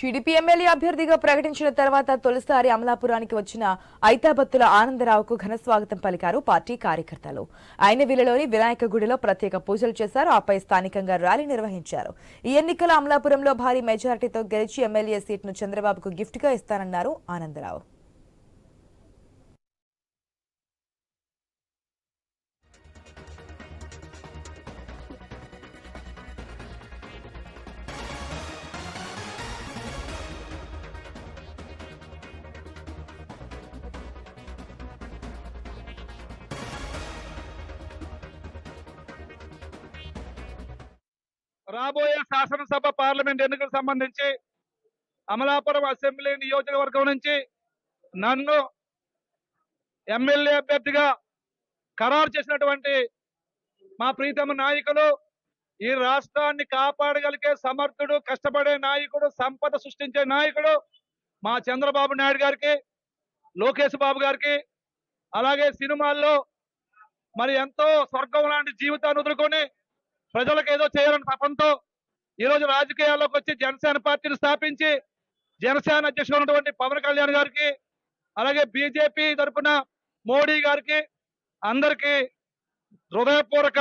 TDP MLA అభ్యర్థిగా ప్రకటించిన తర్వాత తొలిసారి అమలాపురానికి వచ్చిన ఐతాబత్తుల ఆనందరావుకు ఘన స్వాగతం పలికారు పార్టీ కార్యకర్తలు. అయినవిలలోని వినాయక గుడిలో ప్రత్యేక పూజలు చేశారు. ఆపై స్థానికంగా ర్యాలీ నిర్వహించారు. ఈ ఎన్నికల అమలాపురంలో భారీ మెజారిటీతో గెలిచి ఎమ్మెల్యే సీట్ను చంద్రబాబుకు గిఫ్ట్గా ఇస్తానన్నారు ఆనందరావు. రాబోయే శాసనసభ పార్లమెంట్ ఎన్నికలకు సంబంధించి అమలాపురం అసెంబ్లీ నియోజకవర్గం నుంచి నన్ను ఎమ్మెల్యే అభ్యర్థిగా ఖరారు చేసినటువంటి మా ప్రీతమ నాయకులు ఈ రాష్ట్రాన్ని కాపాడగలిగే సమర్థుడు కష్టపడే నాయకుడు సంపద సృష్టించే నాయకుడు మా చంద్రబాబు నాయుడు గారికి లోకేష్ బాబు గారికి అలాగే సినిమాల్లో మరి ఎంతో స్వర్గం లాంటి జీవితాన్ని వదులుకొని ప్రజలకు ఏదో చేయాలని తపంతో ఈ రోజు రాజకీయాల్లోకి వచ్చి జనసేన పార్టీని స్థాపించి జనసేన అధ్యక్షుడు ఉన్నటువంటి పవన్ కళ్యాణ్ గారికి అలాగే బీజేపీ తరఫున మోడీ గారికి అందరికీ హృదయపూర్వక